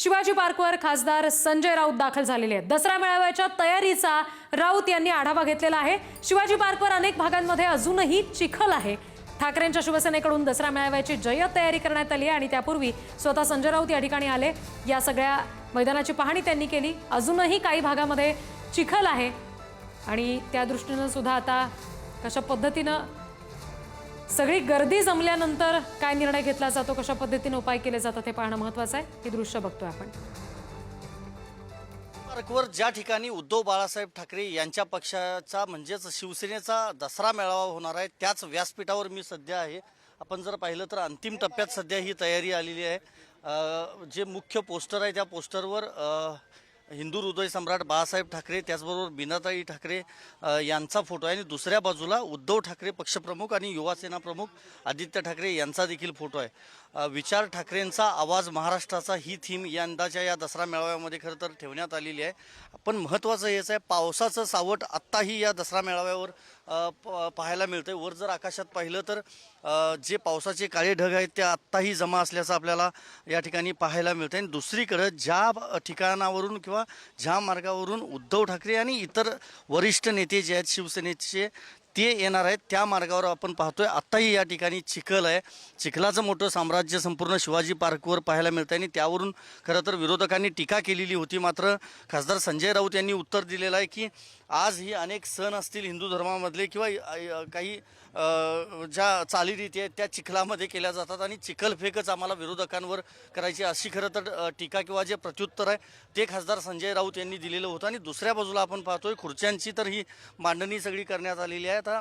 शिवाजी पार्कवर खासदार संजय राऊत दाखल झालेले आहेत. दसरा मेळाव्याच्या तयारीचा राऊत यांनी आढावा घेतलेला आहे. शिवाजी पार्कवर अनेक भागांमध्ये अजूनही चिखल आहे. ठाकरेंच्या शिवसेनेकडून दसरा मेळाव्याची जय्यत तयारी करण्यात आली आहे आणि त्यापूर्वी स्वतः संजय राऊत या ठिकाणी आले. या सगळ्या मैदानाची पाहणी त्यांनी केली. अजूनही काही भागामध्ये चिखल आहे. आणि त्या दृष्टीनं सुद्धा आता कशा पद्धतीनं सगळी गर्दी जमल्यानंतर काय निर्णय घेतला जातो कशा पद्धतीने उपाय केले जातात हे पाहणं महत्वाचं आहे. हे दृश्य बघतोय आपण. पार्कवर ज्या ठिकाणी उद्धव बाळासाहेब ठाकरे यांच्या पक्षाचा म्हणजेच शिवसेनेचा दसरा मेळावा होणार आहे त्याच व्यासपीठावर मी सध्या आहे. आपण जर पाहिलं तर अंतिम टप्प्यात सध्या ही तयारी आलेली आहे. जे मुख्य पोस्टर आहे त्या पोस्टरवर हिंदू हृदय सम्राट बाळासाहेब ठाकरे त्याचबरोबर बिनाताई ठाकरे यांचा फोटो आहे. आणि दुसऱ्या बाजूला उद्धव ठाकरे पक्षप्रमुख आणि युवासेना प्रमुख आदित्य ठाकरे यांचा देखील फोटो आहे. विचार ठाकरेंचा आवाज महाराष्ट्राचा ही थीम यंदाच्या या दसरा मेळाव्यामध्ये खरं तर ठेवण्यात आलेली आहे. पण महत्त्वाचं हेच आहे पावसाचं सावट आत्ताही या दसरा मेळाव्यावर पाहायला मिळतंय. वर जर आकाशात पाहिलं तर जे पावसाचे काळे ढग आहेत ते आत्ताही जमा असल्याचं आपल्याला या ठिकाणी पाहायला मिळतं आणि दुसरीकडं ज्या ठिकाणावरून किंवा ज्या मार्गावरून उद्धव ठाकरे आणि इतर वरिष्ठ नेते जे आहेत शिवसेनेचे ते येणार आहेत त्या मार्गावर आपण पाहतोय. आत्ताही या ठिकाणी चिखल आहे. चिखलाचं मोठं साम्राज्य संपूर्ण शिवाजी पार्कवर पाहायला मिळतं आणि त्यावरून खरं तर विरोधकांनी टीका केलेली होती. मात्र खासदार संजय राऊत यांनी उत्तर दिलेलं आहे की आज ही अनेक सण असतील हिंदू धर्मामधले किंवा काही ज्या चालीरीती आहेत त्या चिखलामध्ये केल्या जातात आणि चिखलफेकच आम्हाला विरोधकांवर करायची अशी खरं तर टीका किंवा जे प्रत्युत्तर आहे ते खासदार संजय राऊत यांनी दिलेलं होतं. आणि दुसऱ्या बाजूला आपण पाहतोय खुर्च्यांची तर ही मांडणी सगळी करण्यात आलेली आहे. आता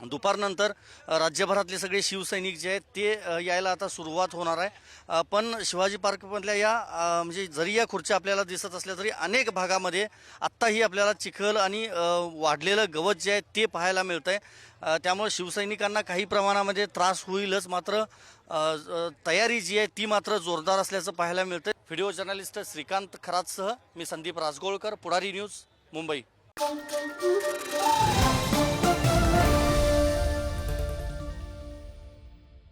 दुपारनंतर राज्यभरातले सगळे शिवसैनिक जे आहेत ते यायला आता सुरुवात होणार आहे. पण शिवाजी पार्कमधल्या या म्हणजे जरी या खुर्च्या आपल्याला दिसत असल्या तरी अनेक भागामध्ये आत्ताही आपल्याला चिखल आणि वाढलेलं गवत जे आहे ते पाहायला मिळतं आहे त्यामुळे शिवसैनिकांना काही प्रमाणामध्ये त्रास होईलच. मात्र तयारी जी आहे ती मात्र जोरदार असल्याचं पाहायला मिळतं व्हिडिओ जर्नलिस्ट श्रीकांत खरातसह मी संदीप राजगोळकर पुढारी न्यूज मुंबई.